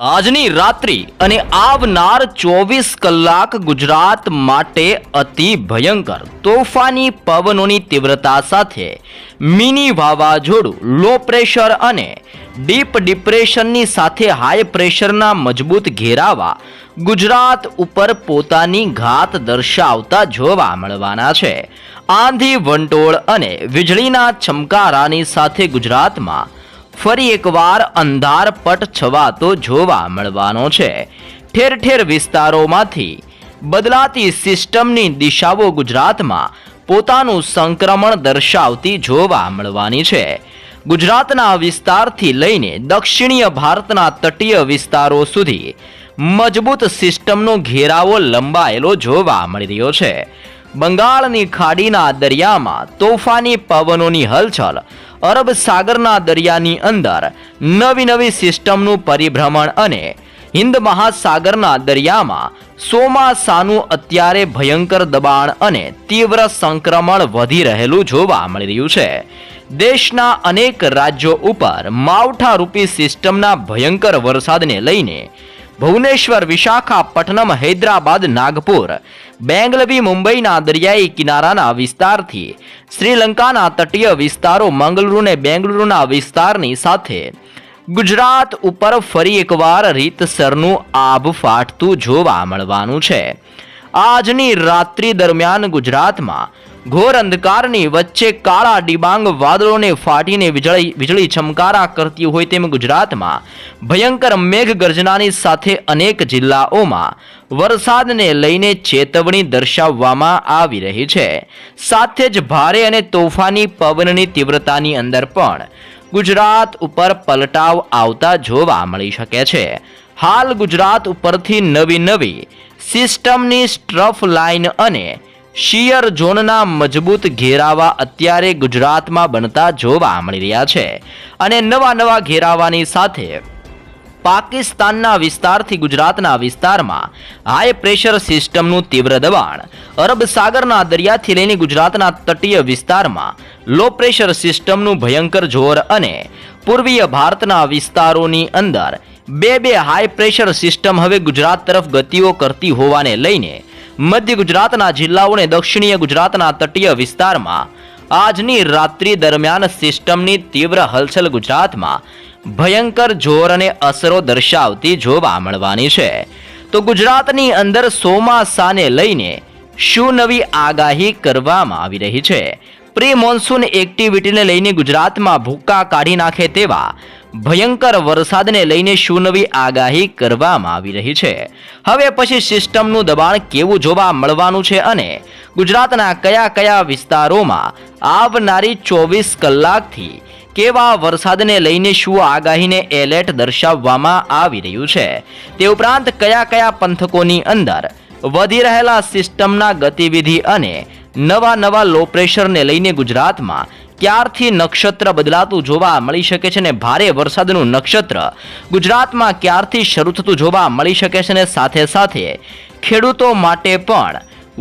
આજની રાત્રિ અને આવનાર ચોવીસ કલાક ગુજરાત માટે અતિ ભયંકર. તોફાની પવનોની તીવ્રતા સાથે મિની વાવાઝોડું લો પ્રેશર અને ડીપ ડિપ્રેશનની સાથે હાઈ પ્રેશરના મજબૂત ઘેરાવા ગુજરાત ઉપર પોતાની ઘાત દર્શાવતા જોવા મળવાના છે. આંધી વંટોળ અને વીજળીના ચમકારાની સાથે ગુજરાતમાં ફરી એકવાર અંધારપટ છવાતો જોવા મળવાનો છે. ઠેર ઠેર વિસ્તારોમાંથી બદલાતી સિસ્ટમની દિશાઓ ગુજરાતમાં પોતાનું સંક્રમણ દર્શાવતી જોવા મળવાની છે. ગુજરાતના વિસ્તારથી લઈને દક્ષિણીય ભારતના તટીય વિસ્તારો સુધી મજબૂત સિસ્ટમનો ઘેરાવો લંબાયેલો જોવા મળી રહ્યો છે. બંગાળની ખાડીના દરિયામાં તોફાની પવનોની હલચલ અરબ સાગરના દરિયાની અંદર નવી નવી સિસ્ટમનું પરિભ્રમણ અને હિન્દ મહાસાગરના દરિયામાં સોમાસાનું અત્યારે ભયંકર દબાણ અને તીવ્ર સંક્રમણ વધી રહેલું જોવા મળી રહ્યું છે. દેશના અનેક રાજ્યો ઉપર માવઠારૂપી સિસ્ટમના ભયંકર વરસાદને લઈને ભુવનેશ્વર વિશાખાપટ્ટનમ હૈદરાબાદ, નાગપુર. બેંગલવી, મુંબઈના દરિયાઈ કિનારાના વિસ્તારથી શ્રીલંકાના તટીય વિસ્તારો મંગલુરુ અને બેંગલુરુના વિસ્તારની સાથે. ગુજરાત ઉપર ફરી એકવાર રીતસરનું આભ ફાટતું જોવા મળવાનું છે. આજની રાત્રિ દરમિયાન ગુજરાતમાં ઘોર અંધકારની વચ્ચે કાળા ડિબાંગ વાદળોને ફાટીને વીજળી વીજળી ચમકારા કરતી હોય તેમ ગુજરાતમાં ભયંકર મેઘ ગર્જનાની સાથે અનેક જિલ્લાઓમાં વરસાદને લઈને ચેતવણી દર્શાવવામાં આવી રહી છે. સાથે જ ભારે અને તોફાની પવનની તીવ્રતાની અંદર પણ ગુજરાત ઉપર પલટાવ આવતા જોવા મળી શકે છે. હાલ ગુજરાત ઉપરથી નવી નવી સિસ્ટમની સ્ટ્રફ લાઇન અને શિયર ઝોનના મજબૂત ઘેરાવા અત્યારે ગુજરાતમાં બનતા જોવા મળી રહ્યા છે અને નવા નવા ઘેરાવાની સાથે પાકિસ્તાનના વિસ્તારથી ગુજરાતના વિસ્તારમાં હાઈ પ્રેશર સિસ્ટમનું તીવ્ર દબાણ, અરબ સાગરના દરિયાથી લઈને ગુજરાતના તટીય વિસ્તારમાં લો પ્રેશર સિસ્ટમનું ભયંકર જોર અને પૂર્વીય ભારતના વિસ્તારોની અંદર બે બે હાઈ પ્રેશર સિસ્ટમ હવે ગુજરાત તરફ ગતિઓ કરતી હોવાને લઈને મધ્ય ગુજરાતના જિલ્લાઓ અને દક્ષિણીય ગુજરાતના તટીય વિસ્તારમાં આજની રાત્રિ દરમિયાન સિસ્ટમની તીવ્ર હલચલ ગુજરાતમાં ભયંકર જોર અને અસરો દર્શાવતી જોવા મળવાની છે. તો ગુજરાતની અંદર ચોમાસાને લઈને શું નવી આગાહી કરવામાં આવી રહી છે? પ્રી મોન્સૂન એક્ટિવિટીને લઈને ગુજરાતમાં ભૂક્કા કાઢી નાખે તેવા ભયંકર વરસાદને લઈને શું નવી આગાહી કરવામાં આવી રહી છે. હવે પછી સિસ્ટમનું દબાણ કેવું જોવા મળવાનું છે અને ગુજરાતના કયા કયા વિસ્તારોમાં આવનારી ચોવીસ કલાકથી કેવા વરસાદને લઈને શું આગાહીને એલર્ટ દર્શાવવામાં આવી રહ્યું છે તે ઉપરાંત કયા કયા પંથકોની અંદર વધી રહેલા સિસ્ટમના ગતિવિધિ અને નવા નવા લો પ્રેશરને લઈને ગુજરાતમાં ક્યારથી નક્ષત્ર બદલાતું જોવા મળી શકે છે ને ભારે વરસાદનું નક્ષત્ર? ગુજરાતમાં ક્યારથી શરૂ થતું જોવા મળી શકે છે ને સાથે સાથે ખેડૂતો માટે પણ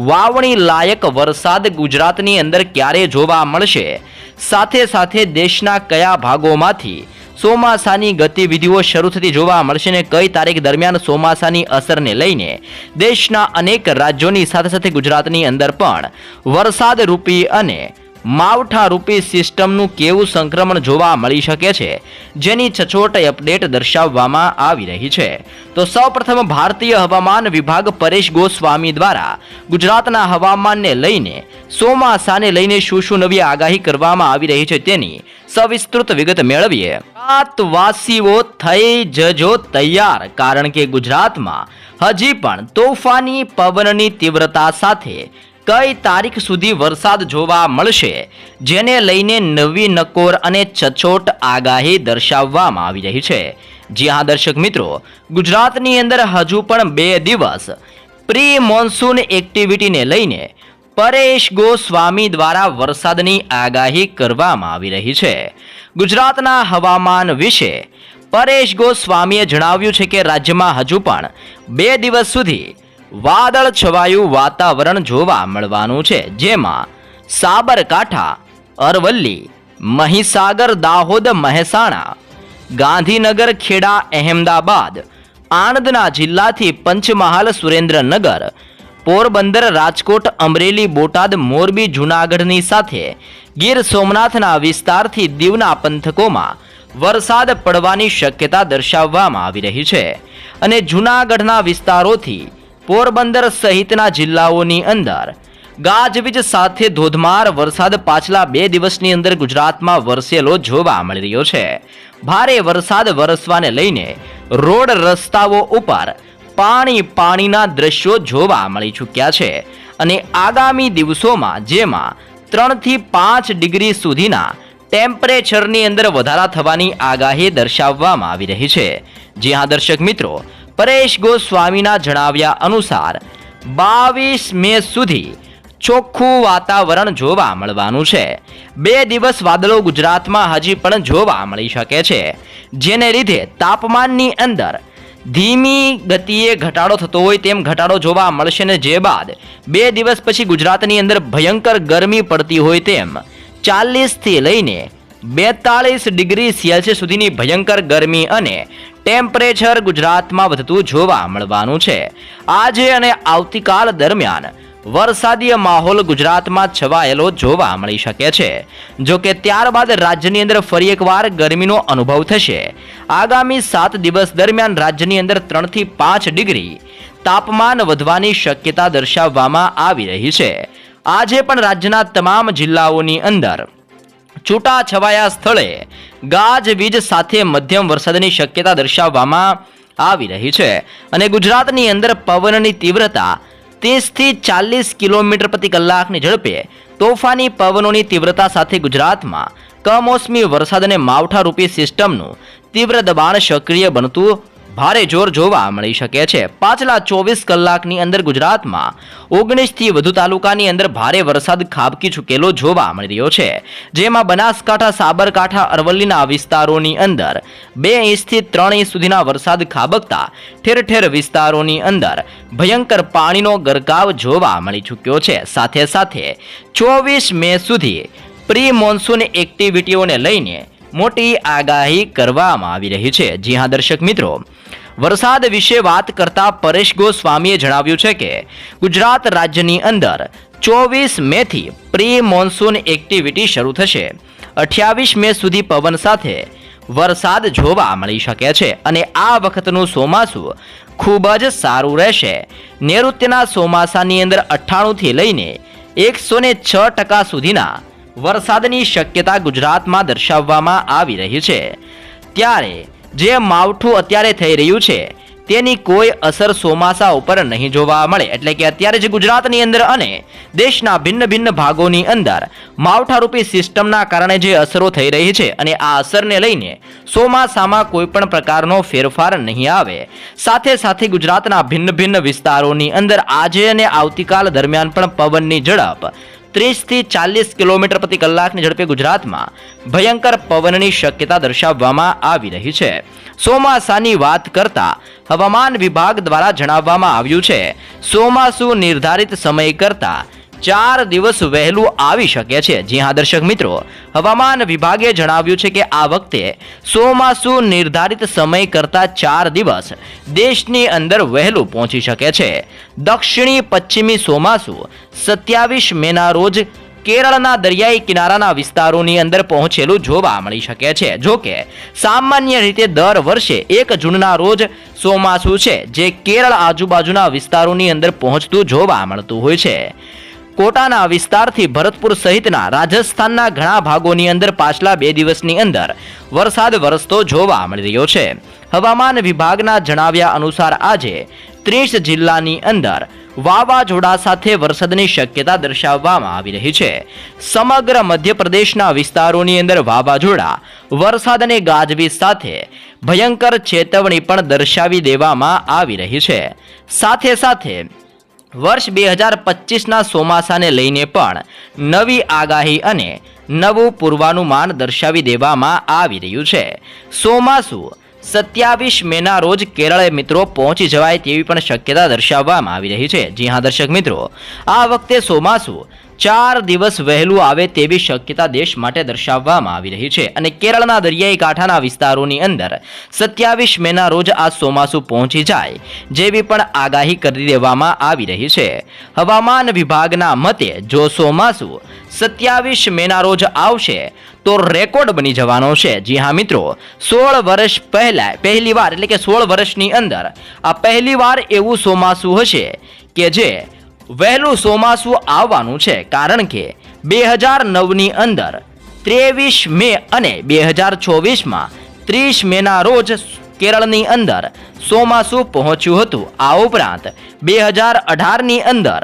વાવણી લાયક વરસાદ ગુજરાતની અંદર ક્યારે જોવા મળશે? સાથે સાથે દેશના કયા ભાગોમાંથી ચોમાસાની ગતિવિધિઓ શરૂ થતી જોવા મળશે ને કઈ તારીખ દરમિયાન ચોમાસાની અસરને લઈને? દેશના અનેક રાજ્યોની સાથે સાથે ગુજરાતની અંદર પણ વરસાદ રૂપી અને માવઠા રૂપી સિસ્ટમનું કેવું સંક્રમણ જોવા મળી શકે છે, જેની છછોટ અપડેટ દર્શાવવામાં આવી રહી છે. તો સૌપ્રથમ ભારતીય હવામાન વિભાગ પરેશ ગોસ્વામી દ્વારા ગુજરાતના હવામાનને લઈને ચોમાસાને લઈને શું શું નવી આગાહી કરવામાં આવી રહી છે તેની સવિસ્તૃત વિગત મેળવીએ. ગુજરાતવાસીઓ થઈ જજો તૈયાર, કારણ કે ગુજરાતમાં હજી પણ તોફાની પવનની તીવ્રતા સાથે કઈ તારીખ સુધી વરસાદ જોવા મળશે, જેને લઈને નવી નકોર અને ચછોટ આગાહી દર્શાવવામાં આવી રહી છે. જી હા, દર્શક મિત્રો, ગુજરાતની અંદર હજુ પણ બે દિવસ પ્રી મોન્સૂન એક્ટિવિટીને લઈને પરેશ ગોસ્વામી દ્વારા વરસાદની આગાહી કરવામાં આવી રહી છે. ગુજરાતના હવામાન વિશે પરેશ ગોસ્વામીએ જણાવ્યું છે કે રાજ્યમાં હજુ પણ બે દિવસ સુધી વાદળ છવાયું વાતાવરણ જોવા મળવાનું છે, જેમાં સાબરકાંઠા, અરવલ્લી, મહીસાગર, દાહોદ, મહેસાણા, ગાંધીનગર, ખેડા, અહેમદાબાદ, આણંદના જિલ્લાથી પંચમહાલ, સુરેન્દ્રનગર, પોરબંદર, રાજકોટ, અમરેલી, બોટાદ, મોરબી, જૂનાગઢની સાથે ગીર સોમનાથના વિસ્તારથી દીવના પંથકોમાં વરસાદ પડવાની શક્યતા દર્શાવવામાં આવી રહી છે. અને જૂનાગઢના વિસ્તારોથી પોરબંદર સહિતના જિલ્લાઓની અંદર ગાજવીજ સાથે ધોધમાર વરસાદ પાછલા બે દિવસની અંદર ગુજરાતમાં વરસેલો જોવા મળી રહ્યો છે. ભારે વરસાદ વરસવાને લઈને રોડ રસ્તાઓ ઉપર પાણી પાણીના દ્રશ્યો જોવા મળી ચૂક્યા છે અને આગામી દિવસોમાં જેમાં ત્રણથી પાંચ ડિગ્રી સુધીના ટેમ્પરેચરની અંદર વધારા થવાની આગાહી દર્શાવવામાં આવી રહી છે. જી હા, દર્શક મિત્રો પરેશ ગોસ્વામીના જણાવ્યા અનુસાર બાવીસ મે સુધી ચોખ્ખું વાતાવરણ જોવા મળવાનું છે. બે દિવસ વાદળો ગુજરાતમાં હજી પણ જોવા મળી શકે છે, જેને લીધે તાપમાનની અંદર ધીમી ગતિએ ઘટાડો થતો હોય તેમ ઘટાડો જોવા મળશે ને જે બાદ બે દિવસ પછી ગુજરાતની અંદર ભયંકર ગરમી પડતી હોય તેમ ચાલીસથી લઈને બેતાળીસ ડિગ્રી સેલ્સિયસ સુધીની ભયંકર ગરમી અને ટેમ્પરેચર ગુજરાતમાં વધતું જોવા મળવાનું છે. આજે અને આવતીકાલ દરમિયાન વરસાદીય માહોલ ગુજરાતમાં છવાયેલો જોવા મળી શકે છે. જો કે ત્યારબાદ રાજ્યની અંદર ફરી એકવાર ગરમીનો અનુભવ થશે. આગામી સાત દિવસ દરમિયાન રાજ્યની અંદર ત્રણથી પાંચ ડિગ્રી તાપમાન વધવાની શક્યતા દર્શાવવામાં આવી રહી છે. આજે પણ રાજ્યના તમામ જિલ્લાઓની અંદર છૂટા છવાયા સ્થળે ગાજવીજ સાથે મધ્યમ વરસાદની શક્યતા દર્શાવવામાં આવી રહી છે અને ગુજરાતની અંદર પવનની તીવ્રતા ત્રીસથી ચાલીસ કિલોમીટર પ્રતિ કલાકની ઝડપે તોફાની પવનોની તીવ્રતા સાથે ગુજરાતમાં કમોસમી વરસાદ અને માવઠારૂપી સિસ્ટમનું તીવ્ર દબાણ સક્રિય બનતું ભારે જોર જોવા મળી શકે છે. પાછલા ચોવીસ કલાકની અંદર ગુજરાતમાં ઓગણીસથી વધુ તાલુકાની અંદર ભારે વરસાદ ખાબકી ચૂકેલો જોવા મળી રહ્યો છે. જેમાં બનાસકાંઠા, સાબરકાંઠા, અરવલ્લીના વિસ્તારોની અંદર બે ઇંચથી ત્રણ ઇંચ સુધીના વરસાદ ખાબકતા ઠેર ઠેર વિસ્તારોની અંદર ભયંકર પાણીનો ગરકાવ જોવા મળી ચૂક્યો છે. સાથે સાથે ચોવીસ મે સુધી પ્રી મોન્સૂન એક્ટિવિટીઓને લઈને મોટી આગાહી કરવામાં આવી રહી છે. જી હા, દર્શક મિત્રો. વરસાદ વિશે વાત કરતા પરેશ ગોસ્વામીએ જણાવ્યું છે કે, ગુજરાત રાજ્યની અંદર ચોવીસ મેથી પ્રી મોન્સૂન એક્ટિવિટી શરૂ થશે. અઠ્યાવીસ મે સુધી પવન સાથે વરસાદ જોવા મળી શકે છે અને આ વખતનું ચોમાસું ખૂબ જ સારું રહેશે. નૈઋત્યના ચોમાસાની અંદર અઠ્ઠાણુંથી લઈને એકસો છ ટકા સુધીના વરસાદની શક્યતા ગુજરાતમાં દર્શાવવામાં આવી રહી છે. ત્યારે જે માવઠું અત્યારે થઈ રહ્યું છે, તેની કોઈ અસર ચોમાસા ઉપર નહીં જોવા મળે. એટલે કે અત્યારે જે ગુજરાતની અંદર અને દેશના ભિન્ન ભિન્ન ભાગોની અંદર માવઠારૂપી સિસ્ટમના કારણે જે અસરો થઈ રહી છે અને આ અસરને લઈને ચોમાસામાં કોઈ પણ પ્રકારનો ફેરફાર નહીં આવે. સાથે સાથે ગુજરાતના ભિન્ન ભિન્ન વિસ્તારોની અંદર આજે અને આવતીકાલ દરમિયાન પણ પવનની ઝડપ ત્રીસથી ચાલીસ કિલોમીટર પ્રતિ કલાકની ઝડપે ગુજરાતમાં ભયંકર પવનની શક્યતા દર્શાવવામાં આવી રહી છે. ચોમાસાની વાત કરતા હવામાન વિભાગ દ્વારા જણાવવામાં આવ્યું છે, ચોમાસું નિર્ધારિત સમય કરતા ચાર દિવસ વહેલું આવી શકે છે. જી હા, દર્શક મિત્રો, હવામાન વિભાગે જણાવ્યું છે કે આ વખતે સોમાસુ નિર્ધારિત સમય કરતા ચાર દિવસ દેશની અંદર વહેલું પહોંચી શકે છે. દક્ષિણી પશ્ચિમી સોમાસુ સત્યાવીસ મેના રોજ કેરળના દરિયાઈ કિનારાના વિસ્તારોની અંદર પહોંચેલું જોવા મળી શકે છે. જો કે, સામાન્ય રીતે દર વર્ષે એક જૂનના રોજ ચોમાસું છે, જે કેરળ આજુબાજુના વિસ્તારોની અંદર પહોંચતું જોવા મળતું હોય છે. કોટાના વિસ્તારથી ભરતપુર સહિતના રાજસ્થાનના ઘણા ભાગોની અંદર પાછલા બે દિવસની અંદર વરસાદ વરસતો જોવા મળી રહ્યો છે. હવામાન વિભાગના જણાવ્યા અનુસાર આજે ત્રીસ જિલ્લાની અંદર વાવાઝોડા સાથે વરસાદની શક્યતા દર્શાવવામાં આવી રહી છે. સમગ્ર મધ્યપ્રદેશના વિસ્તારોની અંદર વાવાઝોડા વરસાદ અને ગાજવીજ સાથે ભયંકર ચેતવણી પણ દર્શાવી દેવામાં આવી રહી છે. સાથે સાથે વર્ષ બે હજાર પચીસના ચોમાસાને લઈને પણ નવી આગાહી અને નવું પૂર્વાનુમાન દર્શાવી દેવામાં આવી રહ્યું છે. ચોમાસું સત્યાવીસ મેના રોજ કેરળે મિત્રો પહોંચી જવાય તેવી પણ શક્યતા દર્શાવવામાં આવી રહી છે. જી હા, દર્શક મિત્રો, આ વખતે ચોમાસું ચાર દિવસ વહેલું આવે તેવી શક્યતા દેશ માટે દર્શાવવામાં આવી રહી છે. અને કેરળના દરિયાઈ કાંઠાના વિસ્તારોની અંદર સત્યાવીસ મેના રોજ આ ચોમાસું પહોંચી જાય જેવી પણ આગાહી કરી દેવામાં આવી રહી છે. હવામાન વિભાગના મતે જો ચોમાસું સત્યાવીસ મેના રોજ આવશે તો રેકોર્ડ બની જવાનો છે. જી હા મિત્રો, સોળ વર્ષ પહેલા, પહેલીવાર એટલે કે સોળ વર્ષની અંદર આ પહેલીવાર એવું ચોમાસું હશે કે જે વહેલું ચોમાસું આવવાનું છે, કારણ કે બે હજાર નવની અંદર ત્રેવીસ મે અને બે હજાર ચોવીસમાં ત્રીસ મેના રોજ કેરળની અંદર ચોમાસું પહોંચ્યું હતું. આ ઉપરાંત બે હજાર અઢારની અંદર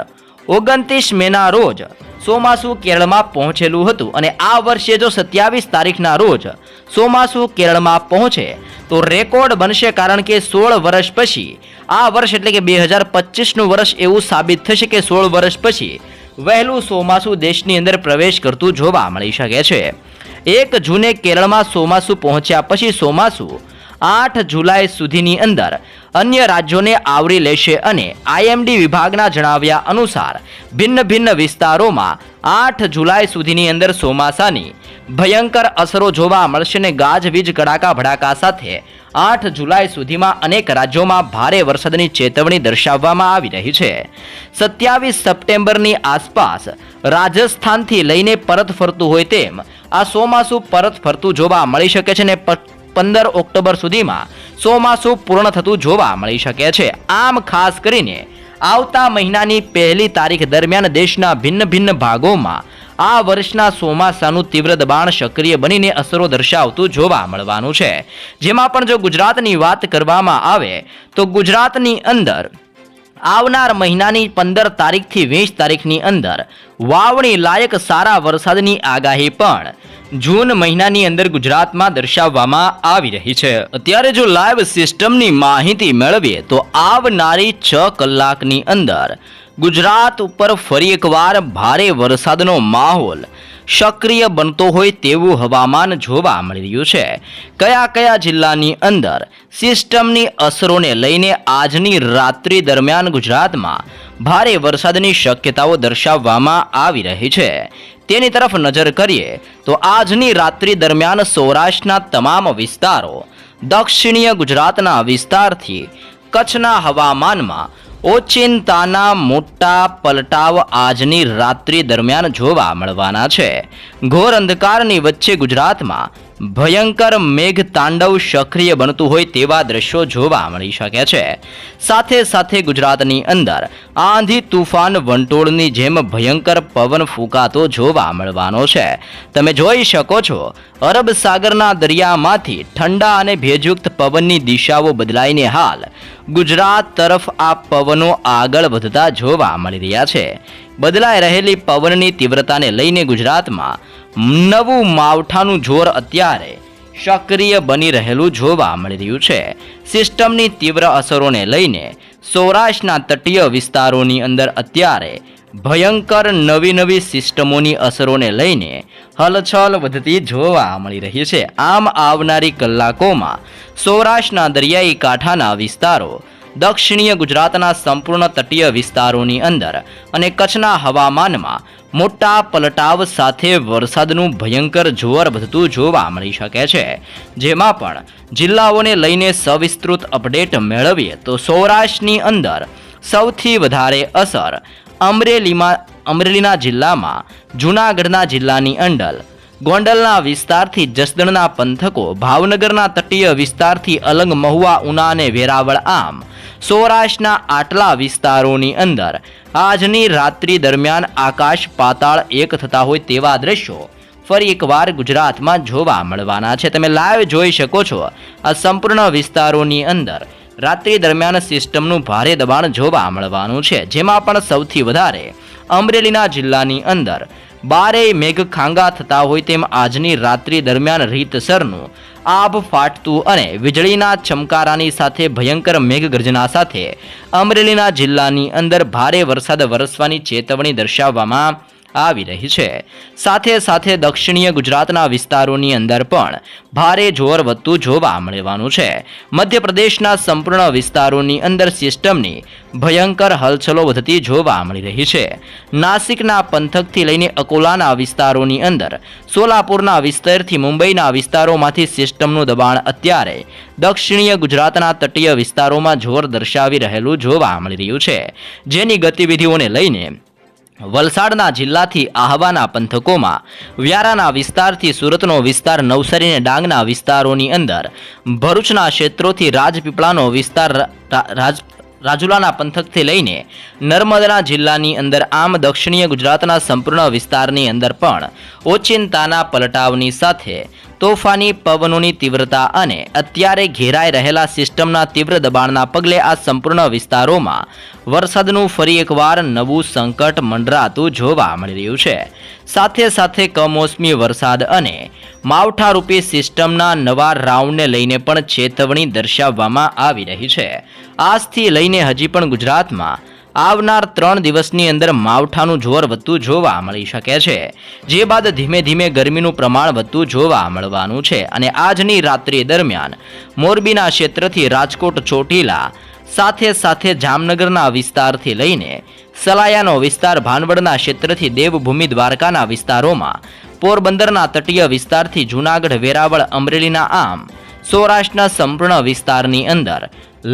ઓગણત્રીસ મેના રોજ ચોમાસું કેરળમાં પહોંચેલું હતું અને આ વર્ષે જો સત્યાવીસ તારીખના રોજ સોમાસુ કેરળમાં પહોંચે, તો રેકોર્ડ બનશે કારણ કે સોળ વર્ષ પછી, આ વર્ષ એટલે કે બે હજાર પચીસનું વર્ષ એવું સાબિત થશે કે સોળ વર્ષ પછી વહેલું સોમાસુ દેશની અંદર પ્રવેશ કરતું જોવા મળી શકે છે. એક જૂને કેરળમાં સોમાસુ પહોંચ્યા પછી સોમાસુ આઠ જુલાઈ સુધીની અંદર અન્ય રાજ્યોને આવરી લેશે અને આઈએમડી વિભાગના જણાવ્યા અનુસાર ભિન્ન ભિન્ન વિસ્તારોમાં આઠ જુલાઈ સુધીની અંદર ચોમાસાની ભયંકર અસરો જોવા મળશે અને ગાજવીજ કડાકા, ભડાકા સાથે આઠ જુલાઈ સુધીમાં અનેક રાજ્યોમાં ભારે વરસાદની ચેતવણી દર્શાવવામાં આવી રહી છે. સત્યાવીસ સપ્ટેમ્બરની આસપાસ રાજસ્થાનથી લઈને પરત ફરતું હોય તેમ આ ચોમાસું પરત ફરતું જોવા મળી શકે છે ને પંદર ઓક્ટોબર સુધીમાં ચોમાસું પૂર્ણ થતું જોવા મળી શકે છે. આમ ખાસ કરીને આવતા મહિનાની પહેલી તારીખ દરમિયાન દેશના ભિન્ન ભિન્ન ભાગોમાં આ વર્ષના ચોમાસાનું તીવ્ર દબાણ સક્રિય બનીને અસરો દર્શાવતું જોવા મળવાનું છે. જેમાં પણ જો ગુજરાતની વાત કરવામાં આવે તો ગુજરાતની અંદર આવનાર મહિનાની પંદર તારીખથી વીસ તારીખની અંદર વાવણી લાયક સારા વરસાદની આગાહી પણ જૂન મહિનાની અંદર ગુજરાતમાં દર્શાવવામાં આવી રહી છે. અત્યારે જો લાઈવ સિસ્ટમની માહિતી મેળવીએ તો આવનારી છ કલાકની અંદર ગુજરાત ઉપર ફરી એકવાર ભારે વરસાદનો માહોલ સક્રિય બનતો હોય તેવું હવામાન જોવા મળી રહ્યું છે. કયા કયા જિલ્લાની અંદર સિસ્ટમની અસરોને લઈને આજની રાત્રિ દરમિયાન ગુજરાતમાં ભારે વરસાદની શક્યતાઓ દર્શાવવામાં આવી રહી છે. તેની તરફ નજર કરીએ તો આજની રાત્રિ દરમિયાન સૌરાષ્ટ્રના તમામ વિસ્તારો, દક્ષિણીય ગુજરાતના વિસ્તારથી કચ્છના હવામાનમાં ઓચિંતાના મોટા પલટાવ આજની રાત્રિ દરમિયાન જોવા મળવાના છે. ઘોર અંધકારની વચ્ચે ગુજરાતમાં ભયંકર મેઘ તાંડવ સક્રિય બનતું હોય તેવા દ્રશ્યો જોવા મળી શકે છે. સાથે સાથે ગુજરાતની અંદર આંધી તુફાન વંટોળની જેમ ભયંકર પવન ફૂંકાતો જોવા મળવાનો છે. તમે જોઈ શકો છો, અરબ સાગરના દરિયામાંથી ઠંડા અને ભેજયુક્ત પવનની દિશાઓ બદલાઈને હાલ ગુજરાત તરફ આ પવનો આગળ વધતા જોવા મળી રહ્યા છે. બદલાઈ રહેલી પવનની તીવ્રતાને લઈને ગુજરાતમાં નવું માવઠાનું જોર અત્યારે સક્રિય બની રહેલું જોવા મળી રહ્યું છે. સિસ્ટમની તીવ્ર અસરોને લઈને સૌરાષ્ટ્રના તટીય વિસ્તારોની અંદર અત્યારે ભયંકર નવી નવી સિસ્ટમોની અસરોને લઈને હલચલ વધતી જોવા મળી રહી છે. આમ આવનારી કલાકોમાં સૌરાષ્ટ્રના દરિયાઈ કાંઠાના વિસ્તારો દક્ષિણીય ગુજરાતના સંપૂર્ણ તટીય વિસ્તારોની અંદર અને કચ્છના હવામાનમાં મોટા પલટાવ સાથે વરસાદનું ભયંકર જોર વધતું જોવા મળી શકે છે. જેમાં પણ જિલ્લાઓને લઈને સવિસ્તૃત અપડેટ મેળવીએ તો સૌરાષ્ટ્રની અંદર સૌથી વધારે અસર અમરેલીમાં અમરેલીના જિલ્લામાં, જૂનાગઢના જિલ્લાની અંડલ ગોંડલના વિસ્તારથી જસદણના પંથકો, ભાવનગરના તટીય વિસ્તારથી અલંગ મહુવા, ઉના અને વેરાવળ આમ. સૌરાષ્ટ્રના આટલા વિસ્તારોની અંદર આજની રાત્રિ દરમિયાન આકાશ પાતાળ એક થતા હોય તેવા દ્રશ્યો ફરી એકવાર ગુજરાતમાં જોવા મળવાના છે. તમે લાઈવ જોઈ શકો છો આ સંપૂર્ણ વિસ્તારોની અંદર રાત્રિ દરમિયાન સિસ્ટમનું ભારે દબાણ જોવા મળવાનું છે. જેમાં પણ સૌથી વધારે અમરેલીના જિલ્લાની અંદર બારેય મેઘ ખાંગા થતા હોય તેમ આજની રાત્રિ દરમિયાન રીતસરનું આભ ફાટતું અને વીજળીના ચમકારાની સાથે ભયંકર મેઘગર્જના સાથે અમરેલીના જિલ્લાની અંદર ભારે વરસાદ વરસવાની ચેતવણી દર્શાવવામાં આવી રહી છે. સાથે સાથે દક્ષિણીય ગુજરાતના વિસ્તારોની અંદર પણ ભારે જોર વધતું જોવા મળવાનું છે. મધ્યપ્રદેશના સંપૂર્ણ વિસ્તારોની અંદર સિસ્ટમની ભયંકર હલચલો વધતી જોવા મળી રહી છે. નાસિકના પંથકથી લઈને અકોલાના વિસ્તારોની અંદર, સોલાપુરના વિસ્તારથી મુંબઈના વિસ્તારોમાંથી સિસ્ટમનું દબાણ અત્યારે દક્ષિણીય ગુજરાતના તટીય વિસ્તારોમાં જોર દર્શાવી રહેલું જોવા મળી રહ્યું છે. જેની ગતિવિધિઓને લઈને વલસાડના જિલ્લાથી આહવાના પંથકોમાં વ્યારાના વિસ્તારથી સુરતનો વિસ્તાર નવસારી અને ડાંગના વિસ્તારોની અંદર. ભરૂચના ક્ષેત્રોથી રાજપીપળાનો વિસ્તાર રાજ, રાજુલાના પંથકથી લઈને નર્મદાના જિલ્લાની અંદર આમ દક્ષિણીય ગુજરાતના સંપૂર્ણ વિસ્તારની અંદર પણ ઓચિંતાના પલટાવની સાથે તોફાની પવનોની તીવ્રતા અને અત્યારે ઘેરાઈ રહેલા સિસ્ટમના તીવ્ર દબાણના પગલે આ સંપૂર્ણ વિસ્તારોમાં વરસાદનું ફરી એકવાર નવું સંકટ મંડરાતું જોવા મળી રહ્યું છે. સાથે સાથે કમોસમી વરસાદ અને માવઠારૂપી સિસ્ટમના નવા રાઉન્ડને લઈને પણ ચેતવણી દર્શાવવામાં આવી રહી છે. આજથી લઈને હજી પણ ગુજરાતમાં આવનાર ત્રણ દિવસની અંદર માવઠાનું જોર વધતું જોવા મળી શકે છે. જે બાદ ધીમે ધીમે ગરમીનું પ્રમાણ વધતું જોવા મળવાનું છે અને આજની રાત્રિ દરમિયાન મોરબીના ક્ષેત્રથી રાજકોટ, ચોટીલા સાથે સાથે જામનગરના વિસ્તારથી લઈને સલાયાનો વિસ્તાર, ભાનવડના ક્ષેત્રથી દેવભૂમિ દ્વારકાના વિસ્તારોમાં પોરબંદરના તટીય વિસ્તારથી જૂનાગઢ, વેરાવળ, અમરેલીના આમ સૌરાષ્ટ્રના સંપૂર્ણ વિસ્તારની અંદર.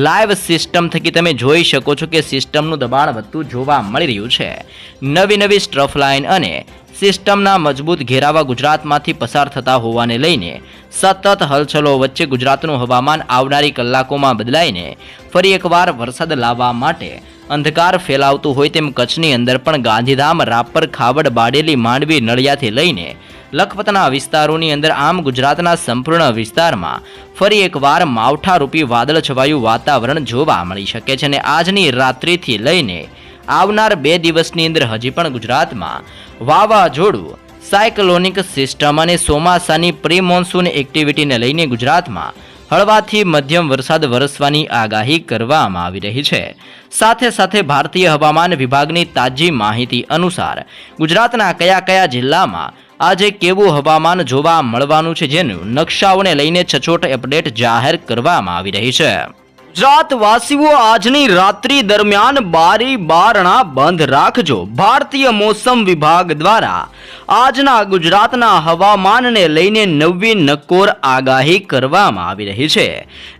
લાઈવ સિસ્ટમ થકી તમે જોઈ શકો છો કે સિસ્ટમનું દબાણ વધતું જોવા મળી રહ્યું છે. નવી નવી સ્ટ્રફ લાઇન અને સિસ્ટમના મજબૂત ઘેરાવા ગુજરાતમાંથી પસાર થતા હોવાને લઈને સતત હલચલો વચ્ચે ગુજરાતનું હવામાન આવનારી કલાકોમાં બદલાઈને ફરી એકવાર વરસાદ લાવવા માટે અંધકાર ફેલાવતું હોય તેમ કચ્છની અંદર પણ ગાંધીધામ રાપર ખાવડ બાડેલી માંડવી નળિયાથી લઈને લખપતના વિસ્તારોની અંદર આમ ગુજરાતના સંપૂર્ણ વિસ્તારમાં ફરી એકવાર માવઠારૂપી વાદળ છવાયું વાતાવરણ જોવા મળી શકે છે અને આજની રાત્રિથી લઈને આવનાર બે દિવસની અંદર હજી પણ ગુજરાતમાં વાવાઝોડું, સાયક્લોનિક સિસ્ટમ અને ચોમાસાની પ્રી મોન્સૂન એક્ટિવિટીને લઈને ગુજરાતમાં હળવાથી મધ્યમ વરસાદ વરસવાની આગાહી કરવામાં આવી રહી છે. સાથે સાથે ભારતીય હવામાન વિભાગની તાજી માહિતી અનુસાર ગુજરાતના કયા કયા જિલ્લામાં આજે કેવું હવામાન જોવા મળવાનું છે જેનું નકશાઓને લઈને છછોટ અપડેટ જાહેર કરવામાં આવી રહી છે. ગુજરાતવાસીઓ આજની રાત્રિ દરમિયાન બારી બારણા બંધ રાખજો. ભારતીય મોસમ વિભાગ દ્વારા આજના ગુજરાતના હવામાનને લઈને નવી નકોર આગાહી કરવામાં આવી રહી છે.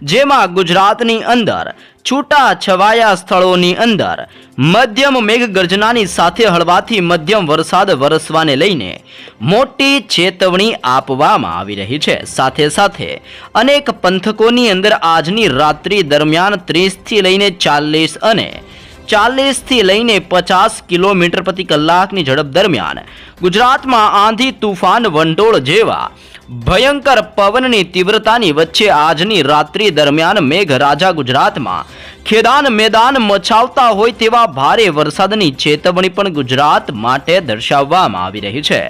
જેમાં ગુજરાતની અંદર છૂટા છવાયા સ્થળોની અંદર મધ્યમ મેઘગર્જનાની સાથે હળવાથી મધ્યમ વરસાદ વરસવાને લઈને મોટી ચેતવણી આપવામાં આવી રહી છે. સાથે સાથે અનેક પંથકોની અંદર આજની રાત્રિ દરમિયાન ત્રીસથી લઈને ચાલીસ અને ચાલીસથી લઈને પચાસ કિલોમીટર પ્રતિ કલાકની ઝડપ દરમિયાન ગુજરાતમાં આંધી તુફાન વંટોળ જેવા ભયંકર પવનની તીવ્રતાની વચ્ચે આજની રાત્રિ દરમિયાન મેઘરાજા ગુજરાતમાં ખેદાન મેદાન મચાવતા હોય તેવા ભારે વરસાદની ચેતવણી પણ ગુજરાત માટે દર્શાવવામાં આવી રહી છે.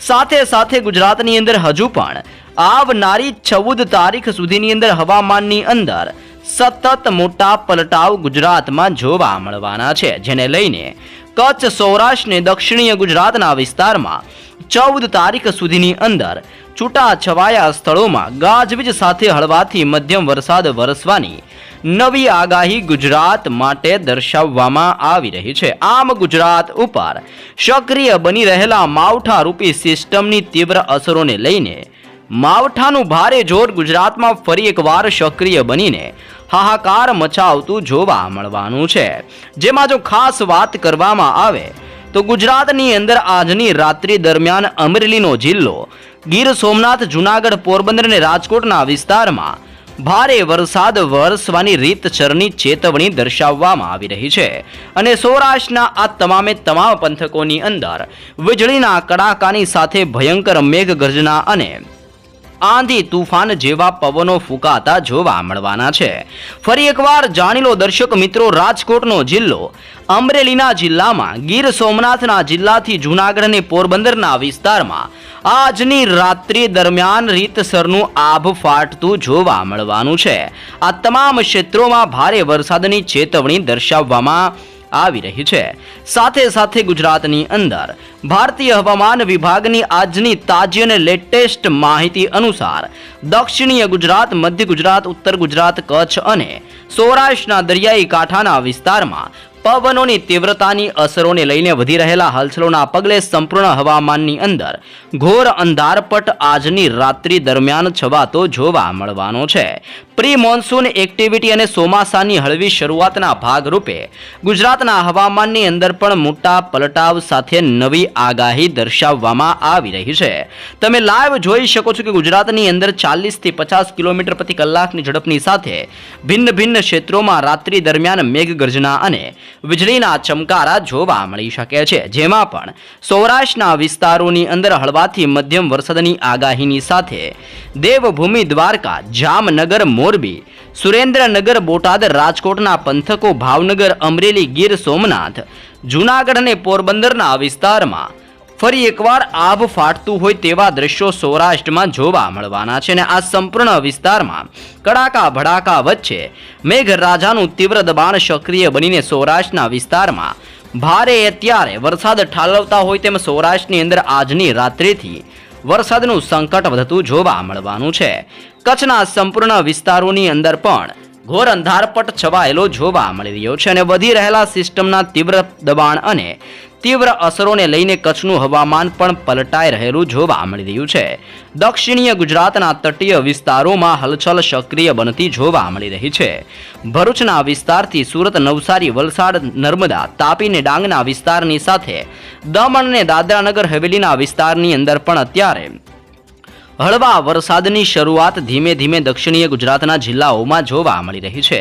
સાથે સાથે ગુજરાતની અંદર હજુ પણ આવનારી ચૌદ તારીખ સુધીની અંદર હવામાનની અંદર સતત મોટા પલટાવ ગુજરાતમાં જોવા મળવાના છે, જેને લઈને કચ્છ, સૌરાષ્ટ્ર ને દક્ષિણીય ગુજરાતના વિસ્તારમાં ચૌદ તારીખ સુધીની અંદર છૂટા છવાયા સ્થળોમાં ગાજવીજ સાથે હળવાથી મધ્યમ વરસાદ વરસવાની નવી આગાહી ગુજરાત માટે દર્શાવવામાં આવી રહી છે. આમ ગુજરાત ઉપર સક્રિય બની રહેલા માવઠા રૂપી સિસ્ટમની તીવ્ર અસરોને લઈને માવઠાનું ભારે જોર ગુજરાતમાં ફરી એકવાર સક્રિય બનીને હાહાકાર મચાવતું જોવા મળવાનું છે. જેમાં જો ખાસ વાત કરવામાં આવે, તો ગુજરાતની અંદર આજની રાત્રિ દરમિયાન અમરેલીનો જિલ્લો, ગીર સોમનાથ, જુનાગઢ, પોરબંદર અને રાજકોટના વિસ્તારમાં ભારે વરસાદ વરસવાની રીતસરની ચેતવણી દર્શાવવામાં આવી રહી છે. અને સૌરાષ્ટ્રના આ તમામે તમામ પંથકોની અંદર વીજળીના કડાકાની સાથે ભયંકર મેઘગર્જના અને આંધી તુફાન જેવા પવનો ફૂંકાતા જોવા મળવાના છે. ફરી એકવાર જાણી લો દર્શક મિત્રો રાજકોટનો જિલ્લો. અમરેલીના જિલ્લામાં ગીર સોમનાથના જિલ્લાથી જૂનાગઢ અને પોરબંદરના વિસ્તારમાં આજની રાત્રિ દરમિયાન રીતસરનું આભ ફાટતું જોવા મળવાનું છે. આ તમામ ક્ષેત્રોમાં ભારે વરસાદની ચેતવણી દર્શાવવામાં આવી રહી છે. સાથે સાથે ગુજરાતની અંદર ભારતીય હવામાન વિભાગની આજની તાજી અને લેટેસ્ટ માહિતી અનુસાર દક્ષિણીય ગુજરાત, મધ્ય ગુજરાત, ઉત્તર ગુજરાત, કચ્છ અને સૌરાષ્ટ્રના દરિયાઈ કાંઠાના વિસ્તારમાં પવનોની તીવ્રતાની અસરોને લઈને વધી રહેલા હલચલોના પગલે સંપૂર્ણ હવામાનની અંદર ઘોર અંધારપટ આજની રાત્રિ દરમિયાન છવાતો જોવા મળવાનો છે. પ્રી મોન્સૂન એક્ટિવિટી અને ચોમાસાની હળવી શરૂઆતના ભાગરૂપે ગુજરાતના હવામાનની અંદર પણ મોટા પલટાવ સાથે નવી આગાહી દર્શાવવામાં આવી રહી છે. તમે લાઈવ જોઈ શકો છો કે ગુજરાતની અંદર ચાલીસથી પચાસ કિલોમીટર પ્રતિ કલાકની ઝડપની સાથે ભિન્ન ભિન્ન ક્ષેત્રોમાં રાત્રિ દરમિયાન મેઘગર્જના અને વીજળીના ચમકારા જોવા મળી શકે છે. જેમાં પણ સૌરાષ્ટ્રના વિસ્તારોની અંદર હળવાથી મધ્યમ વરસાદની આગાહીની સાથે દેવભૂમિ દ્વારકા, જામનગર, મોરબી, સુરેન્દ્રનગર, બોટાદ, રાજકોટના પંથકો, ભાવનગર, અમરેલી, ગીર સોમનાથ, જૂનાગઢ અને પોરબંદરના વિસ્તારમાં ફરી એકવાર આભ ફાટતું હોય તેવા દ્રશ્યો સૌરાષ્ટ્રમાં જોવા મળવાના છે અને આ સંપૂર્ણ વિસ્તારમાં કડાકા ભડાકા વચ્ચે મેઘરાજાનું તીવ્ર દબાણ સક્રિય બનીને સૌરાષ્ટ્રના વિસ્તારમાં ભારે અત્યારે વરસાદ ઠાલવતા હોય તેમ સૌરાષ્ટ્રની અંદર આજની રાત્રિથી વરસાદનું સંકટ વધતું જોવા મળવાનું છે. કચ્છના સંપૂર્ણ વિસ્તારોની અંદર પણ ઘોર અંધારપટ છવાયેલો જોવા મળી રહ્યો છે અને વધી રહેલા સિસ્ટમના તીવ્ર દબાણ અને તીવ્ર અસરોને લઈને કચ્છનું હવામાન પણ પલટાઈ રહેલું જોવા મળી રહ્યું છે. દક્ષિણીય ગુજરાતના તટીય વિસ્તારોમાં હલચલ સક્રિય બનતી જોવા મળી રહી છે. ભરૂચના વિસ્તારથી સુરત, નવસારી, વલસાડ, નર્મદા તાપીને ડાંગના વિસ્તારની સાથે દમણ અને દાદરાનગર હવેલીના વિસ્તારની અંદર પણ અત્યારે હળવા વરસાદની શરૂઆત ધીમે ધીમે દક્ષિણીય ગુજરાતના જિલ્લાઓમાં જોવા મળી રહી છે.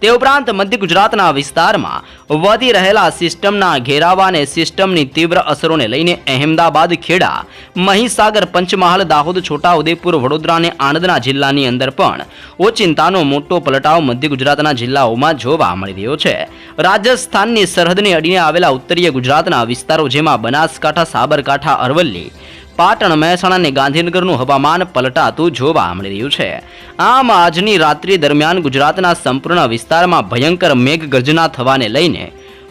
તે ઉપરાંત મધ્ય ગુજરાતના વિસ્તારમાં વધી રહેલા સિસ્ટમના ઘેરાવા અને સિસ્ટમની તીવ્ર અસરોને લઈને અહેમદાબાદ ખેડા, મહીસાગર પંચમહાલ, દાહોદ, છોટાઉદેપુર, વડોદરા અને આણંદના જિલ્લાની અંદર પણ ઓચિંતાનો મોટો પલટાવ મધ્ય ગુજરાતના જિલ્લાઓમાં જોવા મળી રહ્યો છે. રાજસ્થાનની સરહદને અડીને આવેલા ઉત્તરીય ગુજરાતના વિસ્તારો જેમાં બનાસકાંઠા, સાબરકાંઠા, અરવલ્લી પાટણ મહેસાણા અને ગાંધીનગરનું હવામાન પલટાતું જોવા મળી રહ્યું છે. આમ આજની રાત્રિ દરમિયાન ગુજરાતના સંપૂર્ણ વિસ્તારમાં ભયંકર મેઘગર્જના થવાને લઈને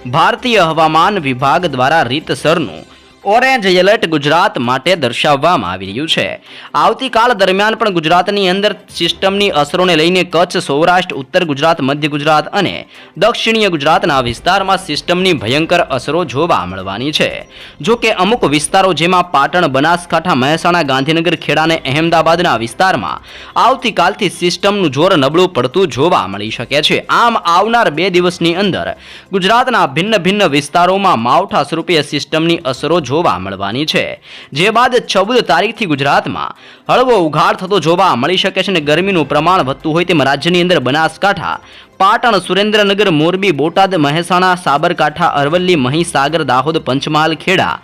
ભારતીય હવામાન વિભાગ દ્વારા રીતસરનું ઓરેન્જ એલર્ટ ગુજરાત માટે દર્શાવવામાં આવી રહ્યું છે. આવતીકાલ દરમિયાન પણ ગુજરાતની અંદર સિસ્ટમની અસરોને લઈને કચ્છ, સૌરાષ્ટ્ર, ઉત્તર ગુજરાત, મધ્ય ગુજરાત અને દક્ષિણીય ગુજરાતના વિસ્તારમાં સિસ્ટમની ભયંકર અસરો જોવા મળવાની છે. જો કે અમુક વિસ્તારો જેમાં પાટણ, બનાસકાંઠા, મહેસાણા, ગાંધીનગર, ખેડા અને અહેમદાબાદના વિસ્તારમાં આવતીકાલથી સિસ્ટમનું જોર નબળું પડતું જોવા મળી શકે છે. આમ આવનાર બે દિવસની અંદર ગુજરાતના ભિન્ન ભિન્ન વિસ્તારોમાં માવઠા સ્વરૂપે સિસ્ટમની અસરો જોવા મળવાની છે. જે બાદ ચૌદ તારીખથી ગુજરાતમાં હળવો ઉઘાડ થતો જોવા મળી શકે છે અને ગરમીનું પ્રમાણ વધતું હોય તેમ રાજ્યની અંદર બનાસકાંઠા, પાટણ, સુરેન્દ્રનગર, મોરબી, બોટાદ, મહેસાણા, સાબરકાંઠા, અરવલ્લી, મહીસાગર, દાહોદ, પંચમહાલ, ખેડા,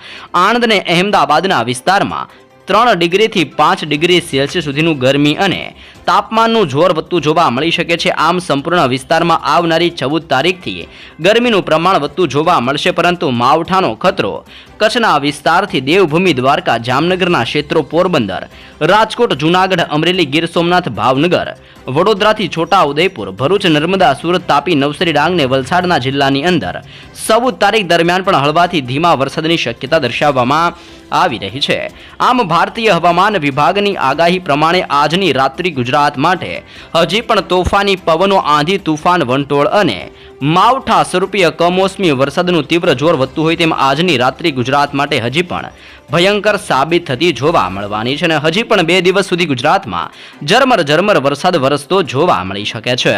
આણંદ અને અહેમદાબાદના વિસ્તારમાં ત્રણ ડિગ્રીથી પાંચ ડિગ્રી સેલ્સિયસ સુધીનું ગરમી અને તાપમાનનું જોર વધતું જોવા મળી શકે છે. આમ સંપૂર્ણ વિસ્તારમાં આવનારી ચૌદ તારીખથી ગરમીનું પ્રમાણ વધતું જોવા મળશે, પરંતુ માવઠાનો ખતરો કચ્છના વિસ્તારથી દેવભૂમિ દ્વારકા, જામનગરના ક્ષેત્રો, પોરબંદર, રાજકોટ, જૂનાગઢ, અમરેલી, ગીર સોમનાથ, ભાવનગર, વડોદરાથી છોટા ઉદયપુર ભરૂચ, નર્મદા, સુરત, તાપી, નવસારી, ડાંગ ને વલસાડના જિલ્લાની અંદર ચૌદ તારીખ દરમિયાન પણ હળવાથી ધીમા વરસાદની શક્યતા દર્શાવવામાં આવી રહી છે. આમ ભારતીય હવામાન વિભાગની આગાહી પ્રમાણે આજની રાત્રિ ગુજરાત માટે હજી પણ તોફાની પવનો, આંધી તુફાન, વંટોળ અને માવઠા સ્વરૂપીય કમોસમી વરસાદનું તીવ્ર જોર વધતું હોય તેમ આજની રાત્રિ ગુજરાત માટે હજી પણ ભયંકર સાબિત થતી જોવા મળવાની છે અને હજી પણ બે દિવસ સુધી ગુજરાતમાં ઝરમર ઝરમર વરસાદ વરસતો જોવા મળી શકે છે.